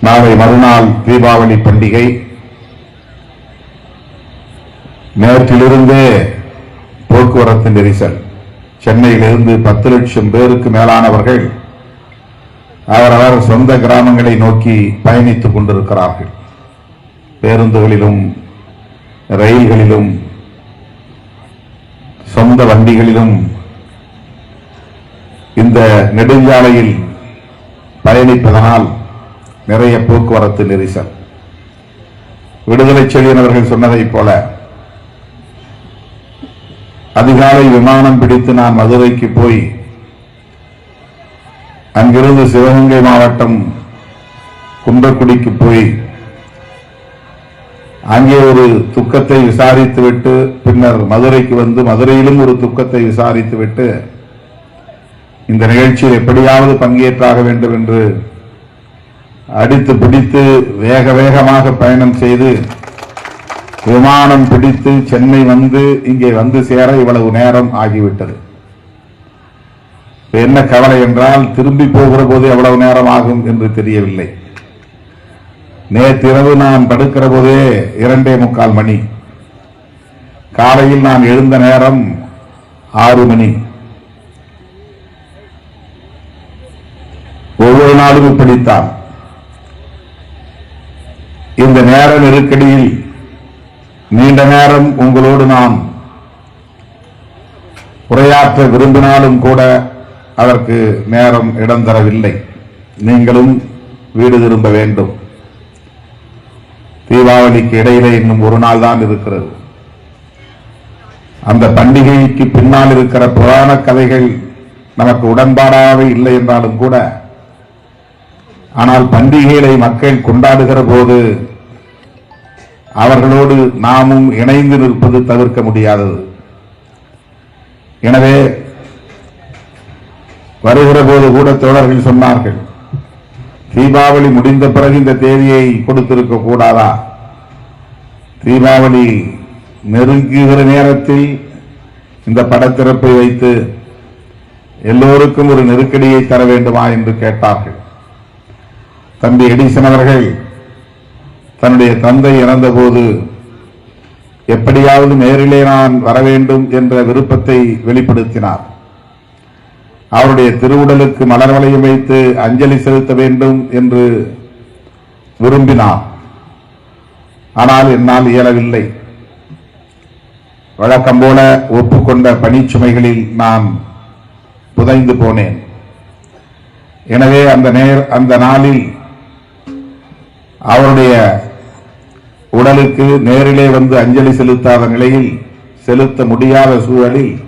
நாளை மறுநாள் தீபாவளி பண்டிகை. நேற்றிலிருந்தே போக்குவரத்து நெரிசல். சென்னையிலிருந்து பத்து லட்சம் பேருக்கு மேலானவர்கள் அவரவர் சொந்த கிராமங்களை நோக்கி பயணித்துக் கொண்டிருக்கிறார்கள். பேருந்துகளிலும் ரயில்களிலும் சொந்த வண்டிகளிலும் இந்த நெடுஞ்சாலையில் பயணிப்பதனால் நிறைய போக்குவரத்து நெரிசல். விடுதலை செழியன் அவர்கள் சொன்னதைப் போல அதிகாலை விமானம் பிடித்து நான் மதுரைக்கு போய் அங்கிருந்து சிவகங்கை மாவட்டம் குன்றக்குடிக்கு போய் அங்கே ஒரு துக்கத்தை விசாரித்துவிட்டு பின்னர் மதுரைக்கு வந்து மதுரையிலும் ஒரு துக்கத்தை விசாரித்துவிட்டு இந்த நிகழ்ச்சியில் எப்படியாவது பங்கேற்றாக வேண்டும் என்று அடித்து பிடித்து வேக வேகமாக பயணம் செய்து விமானம் பிடித்து சென்னை வந்து இங்கே வந்து சேர இவ்வளவு நேரம் ஆகிவிட்டது. என்ன கவலை என்றால் திரும்பி போகிற போது எவ்வளவு நேரம் ஆகும் என்று தெரியவில்லை. நேற்றிரவு நான் படுக்கிற போதே இரண்டே முக்கால் மணி. காலையில் நான் எழுந்த நேரம் ஆறு மணி. ஒவ்வொரு நாளும் இப்படித்தான். இந்த நேர நெருக்கடியில் நீண்ட நேரம் உங்களோடு நான் உரையாற்ற விரும்பினாலும் கூட அதற்கு நேரம் இடம் தரவில்லை. நீங்களும் வீடு திரும்ப வேண்டும். தீபாவளிக்கு இடையிலே இன்னும் ஒரு நாள் தான் இருக்கிறது. அந்த பண்டிகைக்கு பின்னால் இருக்கிற புராண கதைகள் நமக்கு உடன்பாடாக இல்லை என்றாலும் கூட ஆனால் பண்டிகைகளை மக்கள் கொண்டாடுகிற போது அவர்களோடு நாமும் இணைந்து நிற்பது தவிர்க்க முடியாதது. எனவே வருகிற போது கூட தோழர்கள் சொன்னார்கள் தீபாவளி முடிந்த பிறகு இந்த தேதியை கொடுத்திருக்க கூடாதா? தீபாவளி நெருங்குகிற நேரத்தில் இந்த படத்திறப்பை வைத்து எல்லோருக்கும் ஒரு நெருக்கடியை தர வேண்டுமா என்று கேட்டார்கள். தம்பி எடிசன் அவர்கள் தன்னுடைய தந்தை இறந்தபோது எப்படியாவது நேரிலே நான் வர வேண்டும் என்ற விருப்பத்தை வெளிப்படுத்தினார். அவருடைய திருவுடலுக்கு மலர் வளையம் வைத்து அஞ்சலி செலுத்த வேண்டும் என்று விரும்பினார். ஆனால் என்னால் இயலவில்லை. வழக்கம் போல ஒப்புக்கொண்ட பணிச்சுமைகளில் நான் புதைந்து போனேன். எனவே அந்த நேர் அந்த நாளில் அவருடைய உடலுக்கு நேரிலே வந்து அஞ்சலி செலுத்தாத நிலையில் செலுத்த முடியாத சூழலில்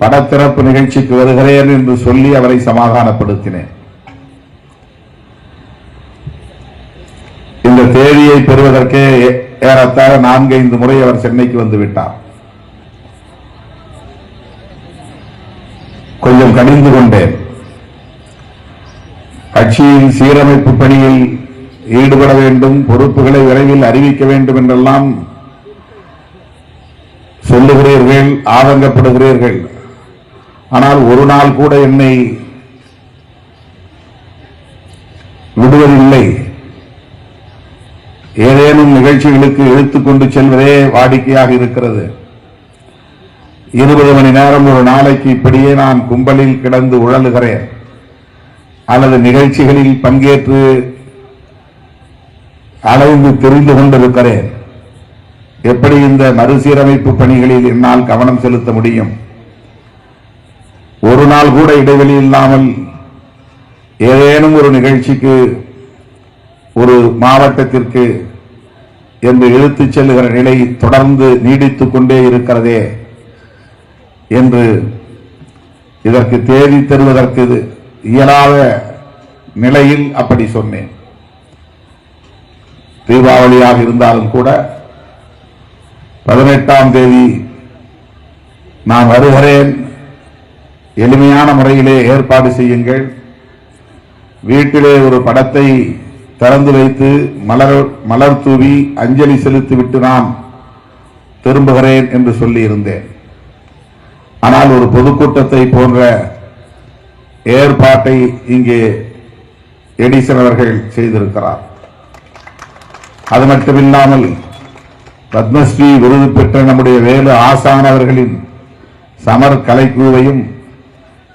படத்திறப்பு நிகழ்ச்சிக்கு வருகிறேன் என்று சொல்லி அவரை சமாதானப்படுத்தினேன். இந்த தேதியை பெறுவதற்கே ஏ- ஏறத்தாழ நான்கைந்து முறை அவர் சென்னைக்கு வந்து விட்டார். கொஞ்சம் கடிந்து கொண்டேன். கட்சியின் சீரமைப்பு பணியில் ஈடுபட வேண்டும் பொறுப்புகளை விரைவில் அறிவிக்க வேண்டும் என்றெல்லாம் சொல்லுகிறீர்கள் ஆதங்கப்படுகிறீர்கள். ஆனால் ஒரு நாள் கூட என்னை விடுவதில்லை. ஏதேனும் நிகழ்ச்சிகளுக்கு இழுத்துக் கொண்டு செல்வதே வாடிக்கையாக இருக்கிறது. இருபது மணி நேரம் ஒரு நாளைக்கு இப்படியே நான் கும்பலில் கிடந்து உழலுகிறேன். அல்லது நிகழ்ச்சிகளில் பங்கேற்று அலைந்து தெரிந்து கொண்டிருக்கிறேன். எப்படி இந்த மறுசீரமைப்பு பணிகளில் என்னால் கவனம் செலுத்த முடியும்? ஒரு நாள் கூட இடைவெளி இல்லாமல் ஏதேனும் ஒரு நிகழ்ச்சிக்கு ஒரு மாவட்டத்திற்கு என்று இழுத்துச் செல்லுகிற நிலை தொடர்ந்து நீடித்துக் கொண்டே இருக்கிறதே என்று இதற்கு தேதி தருவதற்கு இது இயலாத நிலையில் அப்படி சொன்னேன். தீபாவளியாக இருந்தாலும் கூட பதினெட்டாம் தேதி நான் வருகிறேன். எளிமையான முறையிலே ஏற்பாடு செய்யுங்கள். வீட்டிலே ஒரு படத்தை திறந்து வைத்து மலர் மலர் தூவி அஞ்சலி செலுத்திவிட்டு நான் திரும்புகிறேன் என்று சொல்லியிருந்தேன். ஆனால் ஒரு பொதுக்கூட்டத்தை போன்ற ஏற்பாட்டை இங்கே எடிசன் அவர்கள் செய்திருக்கிறார். அது மட்டுமில்லாமல் பத்மஸ்ரீ விருது பெற்ற நம்முடைய வேலு ஆசான் அவர்களின் சமர் கலைக்குழுவையும்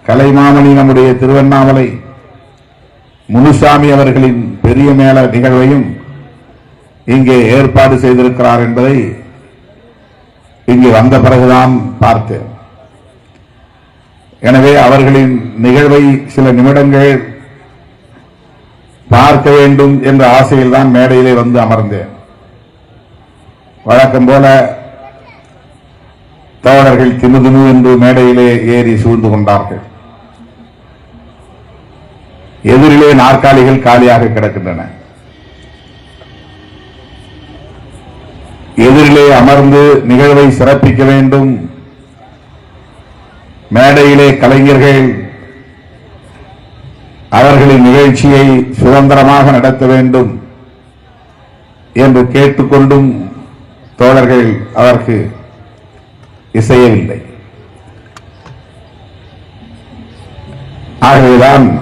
கலைமாமணி நம்முடைய திருவண்ணாமலை முனுசாமி அவர்களின் பெரிய மேள நிகழ்வையும் இங்கே ஏற்பாடு செய்திருக்கிறார் என்பதை இங்கு வந்த பிறகுதான் பார்த்தேன். எனவே அவர்களின் நிகழ்வை சில நிமிடங்கள் பார்க்க வேண்டும் என்ற ஆசையில் தான் மேடையிலே வந்து அமர்ந்தேன். வழக்கம் போல தோழர்கள் திமுதுமு என்று மேடையிலே ஏறி சூழ்ந்து கொண்டார்கள். எதிரிலே நாற்காலிகள் காலியாக கிடக்கின்றன. எதிரிலே அமர்ந்து நிகழ்வை சிறப்பிக்க வேண்டும். மேடையிலே கலைஞர்கள் அவர்களின் நிகழ்ச்சியை சுதந்திரமாக நடத்த வேண்டும் என்று கேட்டுக்கொண்டும் தோழர்கள் அவருக்கு இசையவில்லை. ஆகவேதான்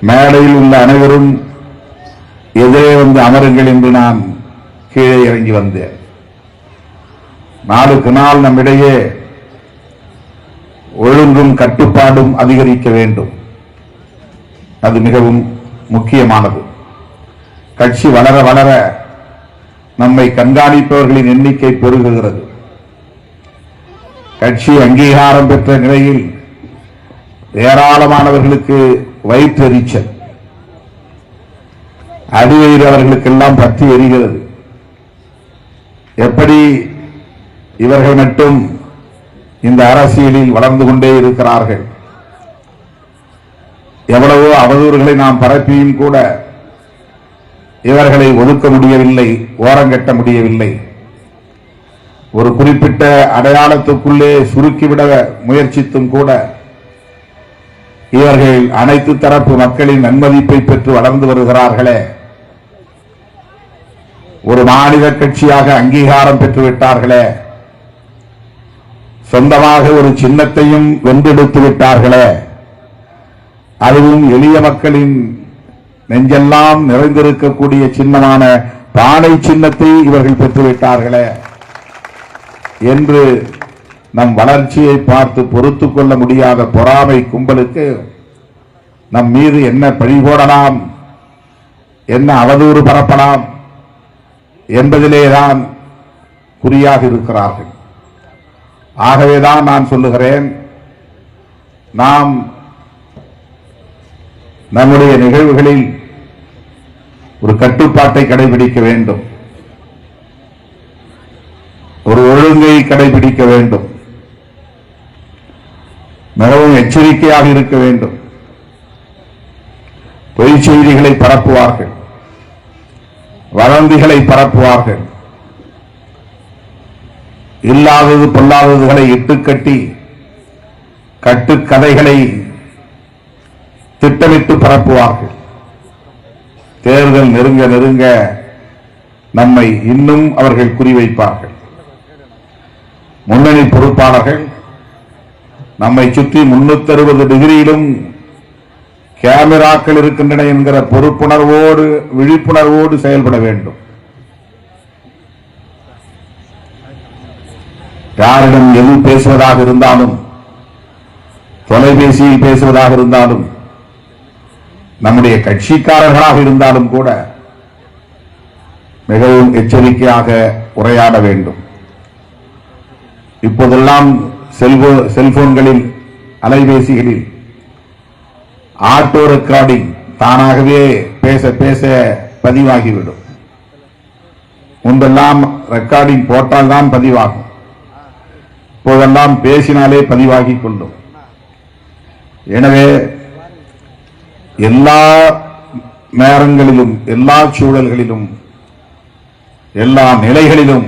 மேடையில் உள்ள அனைவரும் எதிரே வந்து அமருங்கள் என்று நான் கீழே இறங்கி வந்தேன். நாளுக்கு நாள் நம்மிடையே ஒழுங்கும் கட்டுப்பாடும் அதிகரிக்க வேண்டும். அது மிகவும் முக்கியமானது. கட்சி வளர வளர நம்மை கண்காணிப்பவர்களின் எண்ணிக்கை பெருகுகிறது. கட்சி அங்கீகாரம் பெற்ற நிலையில் ஏராளமானவர்களுக்கு வயிற்றெரிச்சல் அடிவயிறு அவர்களுக்கெல்லாம் பற்றி எரிகிறது. எப்படி இவர்கள் மட்டும் இந்த அரசியலில் வளர்ந்து கொண்டே இருக்கிறார்கள்? எவ்வளவோ அவதூறுகளை நாம் பரப்பியும் கூட இவர்களை ஒதுக்க முடியவில்லை ஓரங்கட்ட முடியவில்லை. ஒரு குறிப்பிட்ட அடையாளத்துக்குள்ளே சுருக்கிவிட முயற்சித்தும் கூட இவர்கள் அனைத்து தரப்பு மக்களின் நன்மதிப்பை பெற்று வளர்ந்து வருகிறார்களே. ஒரு மாநில கட்சியாக அங்கீகாரம் பெற்று விட்டார்களே. சொந்தமாக ஒரு சின்னத்தையும் வென்றெடுத்து விட்டார்களே. அதுவும் எளிய மக்களின் நெஞ்செல்லாம் நிறைந்திருக்கக்கூடிய சின்னமான பானை சின்னத்தை இவர்கள் பெற்றுவிட்டார்களே என்று நம் வளர்ச்சியை பார்த்து பொறுத்து கொள்ள முடியாத பொறாமை கும்பலுக்கு நம் மீது என்ன பழி போடலாம்? என்ன அவதூறு பரப்பலாம்? என்பதிலேதான் குறியாக இருக்கிறார்கள். ஆகவேதான் நான் சொல்லுகிறேன் நாம் நம்முடைய நிகழ்வுகளில் ஒரு கட்டுப்பாட்டை கடைபிடிக்க வேண்டும். ஒரு ஒழுங்கை கடைபிடிக்க வேண்டும். மிகவும் எச்சரிக்கையாக இருக்க வேண்டும். பொய் செய்திகளை பரப்புவார்கள். வதந்திகளை பரப்புவார்கள். இல்லாதது பொல்லாததுகளை இட்டுக்கட்டி கட்டுக்கதைகளை திட்டமிட்டு பரப்புவார்கள். தேர்தல் நெருங்க நெருங்க நம்மை இன்னும் அவர்கள் குறிவைப்பார்கள். முன்னணி பொறுப்பாளர்கள் நம்மை சுற்றி முன்னூத்தி அறுபது டிகிரியிலும் கேமராக்கள் இருக்கின்றன என்கிற பொறுப்புணர்வோடு விழிப்புணர்வோடு செயல்பட வேண்டும். யாரிடம் எது பேசுவதாக இருந்தாலும் தொலைபேசியில் பேசுவதாக இருந்தாலும் நம்முடைய கட்சிக்காரர்களாக இருந்தாலும் கூட மிகவும் எச்சரிக்கையாக உரையாட வேண்டும். இப்போதெல்லாம் செல்போ செல்போன்களில் அலைபேசிகளில் ஆட்டோ ரெக்கார்டிங் தானாகவே பேச பேச பதிவாகிவிடும். முன்பெல்லாம் ரெக்கார்டிங் போட்டால்தான் பதிவாகும். இப்போதெல்லாம் பேசினாலே பதிவாகிக் கொள்ளும். எனவே எல்லா நேரங்களிலும் எல்லா சூழல்களிலும் எல்லா நிலைகளிலும்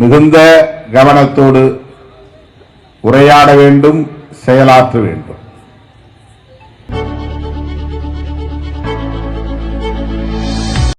மிகுந்த கவனத்தோடு உரையாட வேண்டும் செயலாற்ற வேண்டும்.